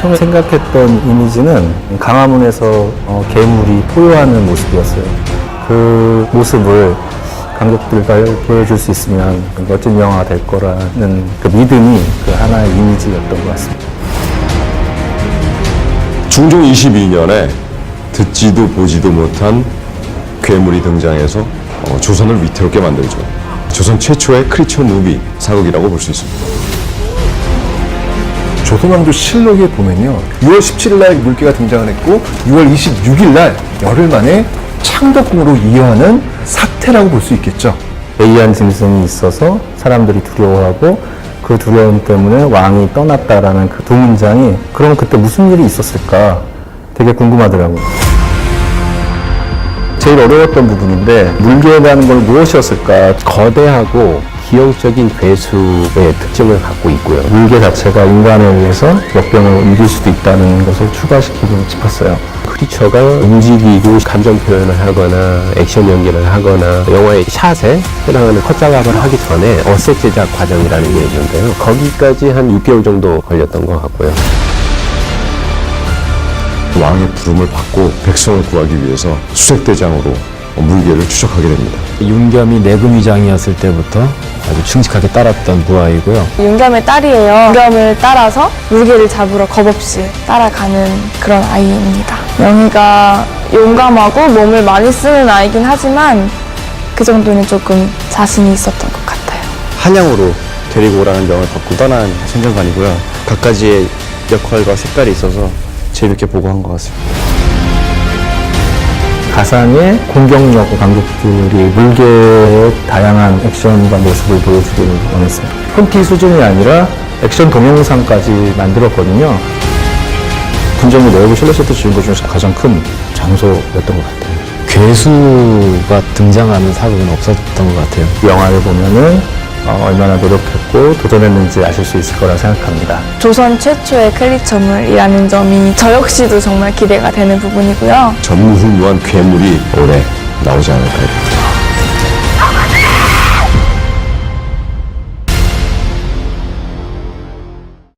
처음에 생각했던 이미지는 강화문에서 어, 괴물이 포효하는 모습이었어요. 그 모습을 관객들과 보여줄 수 있으면 멋진 영화가 될 거라는 그 믿음이 그 하나의 이미지였던 것 같습니다. 중종 22년에 듣지도 보지도 못한 괴물이 등장해서 어, 조선을 위태롭게 만들죠. 조선 최초의 크리처 무비 사극이라고 볼 수 있습니다. 조선왕조 실록에 보면요. 6월 17일 날 물개가 등장을 했고 6월 26일 날 열흘 만에 창덕궁으로 이어하는 사태라고 볼 수 있겠죠. 예의한 짐승이 있어서 사람들이 두려워하고 그 두려움 때문에 왕이 떠났다라는 그두 문장이 그럼 그때 무슨 일이 있었을까 되게 궁금하더라고요. 제일 어려웠던 부분인데 물개라는 걸 무엇이었을까 거대하고 기형적인 괴수의 특징을 갖고 있고요. 물개 자체가 인간에 의해서 역병을 이길 수도 있다는 것을 추가시키고 싶었어요. 크리처가 움직이고 감정 표현을 하거나 액션 연기를 하거나 영화의 샷에 해당하는 컷 작업을 하기 전에 어셋 제작 과정이라는 게 있는데요. 거기까지 한 6개월 정도 걸렸던 것 같고요. 왕의 부름을 받고 백성을 구하기 위해서 수색대장으로 물개를 추적하게 됩니다. 윤겸이 내금위장이었을 때부터 아주 충직하게 따랐던 부하이고요. 윤겸의 딸이에요. 윤겸을 따라서 물개를 잡으러 겁없이 따라가는 그런 아이입니다. 영희가 용감하고 몸을 많이 쓰는 아이긴 하지만 그 정도는 조금 자신이 있었던 것 같아요. 한양으로 데리고 오라는 명을 받고 떠난 행정관이고요. 각가지의 역할과 색깔이 있어서 재밌게 보고 한 것 같습니다. 가상의 공격력 관객들이 물개의 다양한 액션과 모습을 보여주길 원했어요. 폰티 수준이 아니라 액션 동영상까지 만들었거든요. 군정부 내부 실내세트 지은 것 중에서 가장 큰 장소였던 것 같아요. 괴수가 등장하는 사극은 없었던 것 같아요. 영화를 보면은 어, 얼마나 노력했고 도전했는지 아실 수 있을 거라 생각합니다. 조선 최초의 클리처물이라는 점이 저 역시도 정말 기대가 되는 부분이고요. 전무후무한 괴물이 올해 나오지 않을까.